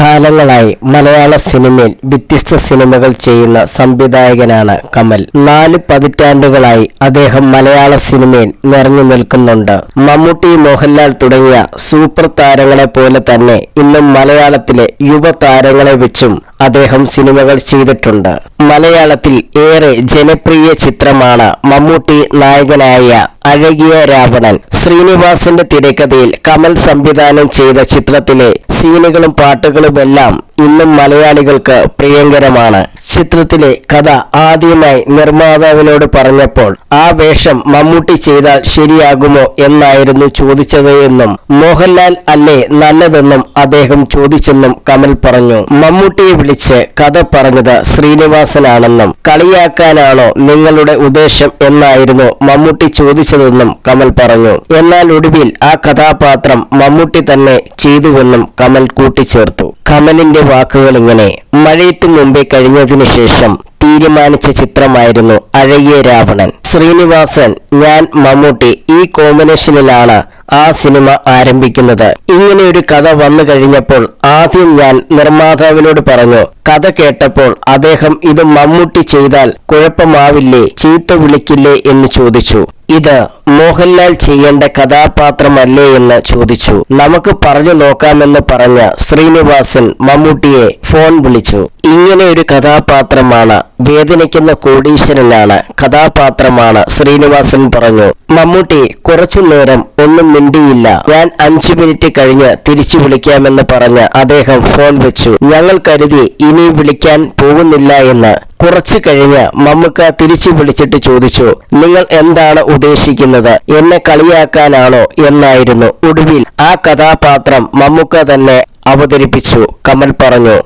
കാലങ്ങളായി മലയാള സിനിമയിൽ വ്യത്യസ്ത സിനിമകൾ ചെയ്യുന്ന സംവിധായകനാണ് കമൽ. നാല് പതിറ്റാണ്ടുകളായി അദ്ദേഹം മലയാള സിനിമയിൽ നിറഞ്ഞു നിൽക്കുന്നുണ്ട്. മമ്മൂട്ടി മോഹൻലാൽ തുടങ്ങിയ സൂപ്പർ താരങ്ങളെ പോലെ തന്നെ ഇന്നും മലയാളത്തിലെ യുവതാരങ്ങളെ വെച്ചും അദ്ദേഹം സിനിമകൾ ചെയ്തിട്ടുണ്ട്. മലയാളത്തിൽ ഏറെ ജനപ്രിയ ചിത്രമാണ് മമ്മൂട്ടി നായകനായ അഴകിയ രാവണൻ. ശ്രീനിവാസന്റെ തിരക്കഥയിൽ കമൽ സംവിധാനം ചെയ്ത ചിത്രത്തിലെ സീനുകളും പാട്ടുകളുമെല്ലാം ഇന്നും മലയാളികൾക്ക് പ്രിയങ്കരമാണ്. ചിത്രത്തിലെ കഥ ആദ്യമായി നിർമ്മാതാവിനോട് പറഞ്ഞപ്പോൾ ആ വേഷം മമ്മൂട്ടി ചെയ്താൽ ശരിയാകുമോ എന്നായിരുന്നു ചോദിച്ചത് എന്നും മോഹൻലാൽ അല്ലേ നല്ലതെന്നും അദ്ദേഹം ചോദിച്ചെന്നും കമൽ പറഞ്ഞു. മമ്മൂട്ടിയെ വിളിച്ച് കഥ പറഞ്ഞത് ശ്രീനിവാസനാണെന്നും കളിയാക്കാനാണോ നിങ്ങളുടെ ഉദ്ദേശം എന്നായിരുന്നു മമ്മൂട്ടി ചോദിച്ചതെന്നും കമൽ പറഞ്ഞു. എന്നാൽ ഒടുവിൽ ആ കഥാപാത്രം മമ്മൂട്ടി തന്നെ ചെയ്തുവെന്നും കമൽ കൂട്ടിച്ചേർത്തു. കമലിന്റെ വാക്കുകൾ ഇങ്ങനെ മഴയത്തു മുമ്പേ കഴിഞ്ഞതിനു ശേഷം തീരുമാനിച്ച ചിത്രമായിരുന്നു അഴകിയ രാവണൻ. ശ്രീനിവാസൻ ഞാൻ മമ്മൂട്ടി ഈ കോമ്പിനേഷനിലാണ് ആ സിനിമ ആരംഭിക്കുന്നത്. ഇങ്ങനെ ഒരു കഥ വന്നു കഴിഞ്ഞപ്പോൾ ആദ്യം ഞാൻ നിർമ്മാതാവിനോട് പറഞ്ഞു കഥ കേട്ടപ്പോൾ അദ്ദേഹം ഇത് മമ്മൂട്ടി ചെയ്താൽ കുഴപ്പമാവില്ലേ ചീത്ത വിളിക്കില്ലേ? എന്ന് ചോദിച്ചു. ഇത് മോഹൻലാൽ ചെയ്യേണ്ട കഥാപാത്രമല്ലേ? എന്ന് ചോദിച്ചു. നമുക്ക് പറഞ്ഞു നോക്കാമെന്ന് പറഞ്ഞ ശ്രീനിവാസൻ മമ്മൂട്ടിയെ ഫോൺ വിളിച്ചു. ഇങ്ങനെ ഒരു കഥാപാത്രമാണ് വേദനിക്കുന്ന കോടീശ്വരനാണ് കഥാപാത്രമാണ് ശ്രീനിവാസൻ പറഞ്ഞു. മമ്മൂട്ടി കുറച്ചു നേരം ഒന്നും മിണ്ടിയില്ല. ഞാൻ അഞ്ചു മിനിറ്റ് കഴിഞ്ഞ് തിരിച്ചു വിളിക്കാമെന്ന് പറഞ്ഞ് അദ്ദേഹം ഫോൺ വെച്ചു. ഞങ്ങൾ കരുതി ഇനി വിളിക്കാൻ പോകുന്നില്ല എന്ന്. കുറച്ചു കഴിഞ്ഞ് മമ്മുക്ക തിരിച്ചു വിളിച്ചിട്ട് ചോദിച്ചു നിങ്ങൾ എന്താണ് ഉദ്ദേശിക്കുന്നത്? എന്നെ കളിയാക്കാനാണോ? എന്നായിരുന്നു ഒടുവിൽ ആ കഥാപാത്രം മമ്മുക്ക തന്നെ അവതരിപ്പിച്ചു. കമൽ പറഞ്ഞു